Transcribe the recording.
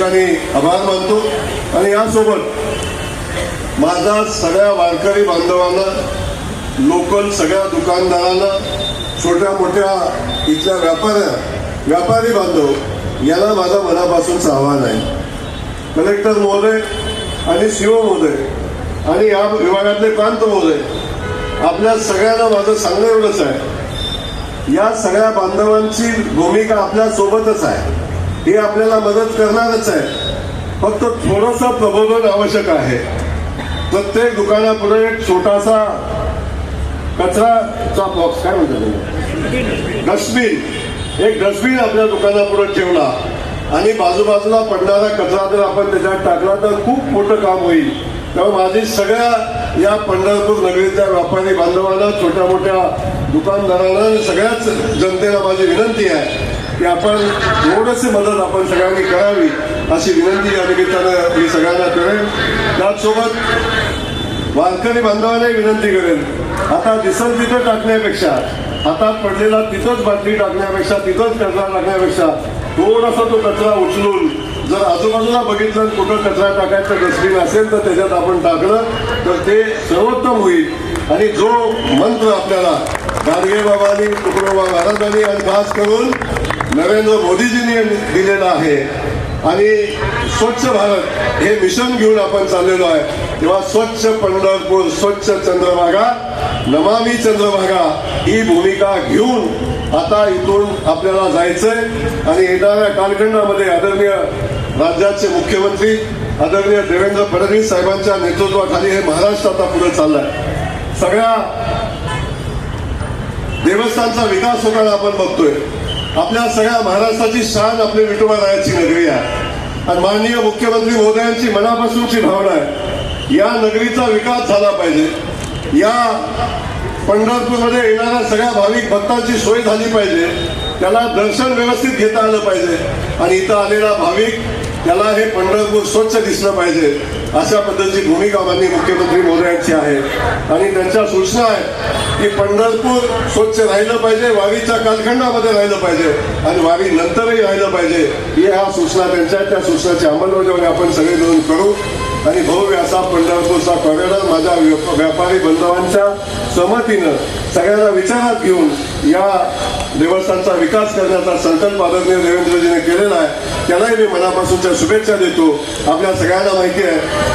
ठिकाणी आभार मानतो आणि यासोबत माझा सगळ्या वारकरी बांधवांना लोकल सगळ्या दुकानदारांना छोट्या मोठ्या इथल्या व्यापाऱ्या व्यापारी बांधव याला माझा मनापासूनच आव्हान आहे. कलेक्टर महोदय आणि सीओ महोदय आणि या विभागातले प्रांत महोदय आपल्या सगळ्यांना माझं सांगणं एवढंच आहे. या सगळ्या बांधवांची भूमिका आपल्या सोबतच आहे. हे आपल्याला मदत करणारच आहे. फक्त थोडस प्रबोधन आवश्यक आहे. प्रत्येक दुकानापुढे एक छोटासा कचराचा बॉक्स काय म्हणतात डस्टबिन. एक डस्टबिन आपल्या दुकानापुढे ठेवला. आणि बाजूबाजूला पडणारा कचरा जर आपण त्याच्यात टाकला तर खूप मोठं काम होईल. त्यामुळे माझी सगळ्या या पंढरपूर नगरीच्या व्यापारी बांधवांना छोट्या मोठ्या दुकानदारांना सगळ्याच जनतेला माझी विनंती आहे. की आपण थोडीशी मदत आपण सगळ्यांनी करावी अशी विनंती या निमित्तानं मी सगळ्यांना करेन. त्याचसोबत वारकरी बांधवांनाही विनंती करेन. आता दिसल तिथं टाकण्यापेक्षा हातात पडलेला तिथंच बाटली टाकण्यापेक्षा तिथंच कचरा टाकण्यापेक्षा थोडासा तो कचरा उचलून जर आजूबाजूला बघितलं कुठं कचरा टाकायचं डस्टबिन असेल तर त्याच्यात आपण टाकलं तर ते सर्वोत्तम होईल. आणि जो मंत्र आपल्याला गाडगे बाबांनी तुकडोबा महाराजांनी आणि खास करून नरेंद्र मोदीजींनी दिलेला आहे. आणि स्वच्छ भारत हे मिशन घेऊन आपण चाललेलो आहे. तेव्हा स्वच्छ पंढरपूर स्वच्छ चंद्रभागा नमामी चंद्रभागा ही भूमिका घेऊन आता इथून आपल्याला जायचंय. आणि येणाऱ्या कालखंडामध्ये आदरणीय राज्याचे मुख्यमंत्री आदरणीय देवेंद्र फडणवीस साहेबांच्या नेतृत्वाखाली हे महाराष्ट्र आता पुढे चाललंय. सगळ्या देवस्थानचा विकास होताना आपण बघतोय. आपल्या सगळ्या महाराष्ट्राची शान आपली विठोबारायाची नगरी आहे. आणि माननीय मुख्यमंत्री महोदयांची मनापासूनची भावना आहे. या नगरीचा विकास झाला पाहिजे. या पंढरपूरमध्ये येणाऱ्या सगळ्या भाविक भक्तांची सोय झाली पाहिजे. त्याला दर्शन व्यवस्थित घेता आलं पाहिजे. आणि इथं आलेला भाविक त्याला हे पंढरपूर स्वच्छ दिसलं पाहिजे अशा पद्धतीची भूमिका माननीय मुख्यमंत्री मोदयांची आहे. आणि त्यांच्या सूचना आहेत की पंढरपूर स्वच्छ राहिलं पाहिजे वारीच्या कालखंडामध्ये राहिलं पाहिजे आणि वारी नंतरही राहिलं पाहिजे ही ह्या सूचना त्यांच्या त्या सूचनाची अंमलबजावणी आपण सगळे मिळून करू. आणि भव्य असा पंढरपूरचा कॉरिडॉर माझ्या व्यापारी बंधवांच्या सहमतीनं सगळ्यांना विचारात घेऊन या देवस्थानचा विकास करण्याचा संकल्प आदरणीय देवेंद्रजीने त्यालाही मी मनापासूनच्या शुभेच्छा देतो. आपल्या सगळ्यांना माहिती आहे.